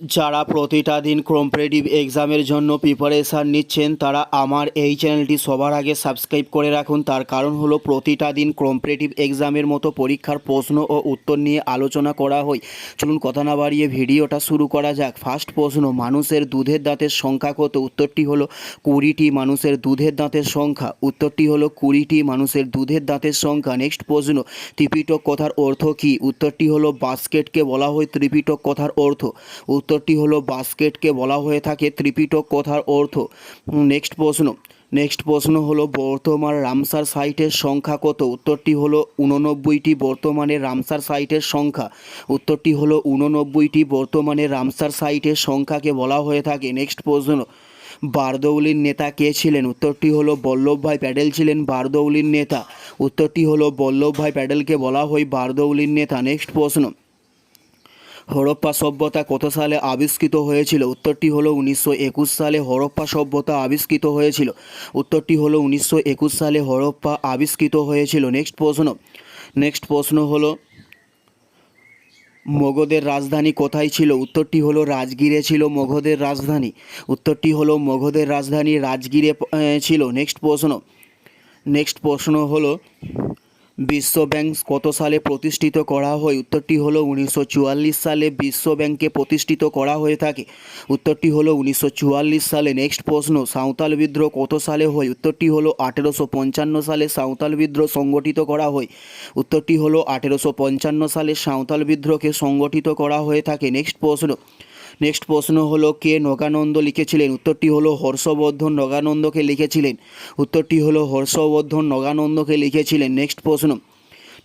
যারা প্রতিটা দিন কম্পিটিটিভ এক্সামের জন্য প্রিপারেশান নিচ্ছেন, তারা আমার এই চ্যানেলটি সবার আগে সাবস্ক্রাইব করে রাখুন। তার কারণ হলো প্রতিটা দিন কম্পিটিটিভ এক্সামের মতো পরীক্ষার প্রশ্ন ও উত্তর নিয়ে আলোচনা করা হয়। চলুন কথা না বাড়িয়ে ভিডিওটা শুরু করা যাক। ফার্স্ট প্রশ্ন, মানুষের দুধের দাঁতের সংখ্যা কত? উত্তরটি হলো কুড়িটি মানুষের দুধের দাঁতের সংখ্যা। উত্তরটি হলো কুড়িটি মানুষের দুধের দাঁতের সংখ্যা। নেক্সট প্রশ্ন, ত্রিপিটক কথার অর্থ কী? উত্তরটি হলো বাস্কেটকে বলা হয় ত্রিপিটক কথার অর্থ। উত্তরটি হলো বাস্কেটকে বলা হয়ে থাকে ত্রিপিটক কথার অর্থ। নেক্সট প্রশ্ন। নেক্সট প্রশ্ন হলো বর্তমান রামসার সাইটের সংখ্যা কত? উত্তরটি হলো উননব্বইটি বর্তমানে রামসার সাইটের সংখ্যা। উত্তরটি হলো উননব্বইটি বর্তমানে রামসার সাইটের সংখ্যাকে বলা হয়ে থাকে। নেক্সট প্রশ্ন। বারদৌলির নেতা কে ছিলেন? উত্তরটি হলো বল্লভভাই প্যাডেল ছিলেন বারদৌলির নেতা। উত্তরটি হলো বল্লভভাই প্যাডেলকে বলা হয় বারদৌলির নেতা। নেক্সট প্রশ্ন। হরপ্পা সভ্যতা কত সালে আবিষ্কৃত হয়েছিল? উত্তরটি হলো উনিশশো একুশ সালে হরপ্পা সভ্যতা আবিষ্কৃত হয়েছিল। উত্তরটি হলো উনিশশো একুশ সালে হরপ্পা আবিষ্কৃত হয়েছিল। নেক্সট প্রশ্ন। নেক্সট প্রশ্ন হলো, মগধের রাজধানী কোথায় ছিল? উত্তরটি হলো রাজগিরে ছিল মগধের রাজধানী। উত্তরটি হলো মগধের রাজধানী রাজগিরে ছিল। নেক্সট প্রশ্ন। নেক্সট প্রশ্ন হলো বিশ্ব ব্যাংক কত সালে প্রতিষ্ঠিত করা হয়? উত্তরটি হলো উনিশশো চুয়াল্লিশ সালে বিশ্ব ব্যাংককে প্রতিষ্ঠিত করা হয়ে থাকে। উত্তরটি হলো উনিশশো চুয়াল্লিশ সালে নেক্সট প্রশ্ন, সাঁওতাল বিদ্রোহ কত সালে হয়? উত্তরটি হলো আঠেরোশো পঞ্চান্ন সালে সাঁওতাল বিদ্রোহ সংগঠিত করা হয়। উত্তরটি হলো আঠেরোশো পঞ্চান্ন সালে সাঁওতাল বিদ্রোহকে সংগঠিত করা হয়ে থাকে। নেক্সট প্রশ্ন নেক্সট প্রশ্ন হলো, কে নগানন্দ লিখেছিলেন? উত্তরটি হলো হর্ষবর্ধন নগানন্দকে লিখেছিলেন। উত্তরটি হলো হর্ষবর্ধন নগানন্দকে লিখেছিলেন। নেক্সট প্রশ্ন।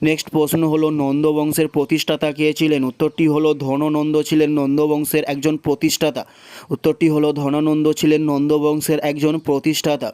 নেক্সট প্রশ্ন হলো, নন্দবংশের প্রতিষ্ঠাতা কে ছিলেন? উত্তরটি হলো, ধননন্দ ছিলেন নন্দবংশের একজন প্রতিষ্ঠাতা। উত্তরটি হলো, ধনানন্দ ছিলেন নন্দবংশের একজন প্রতিষ্ঠাতা।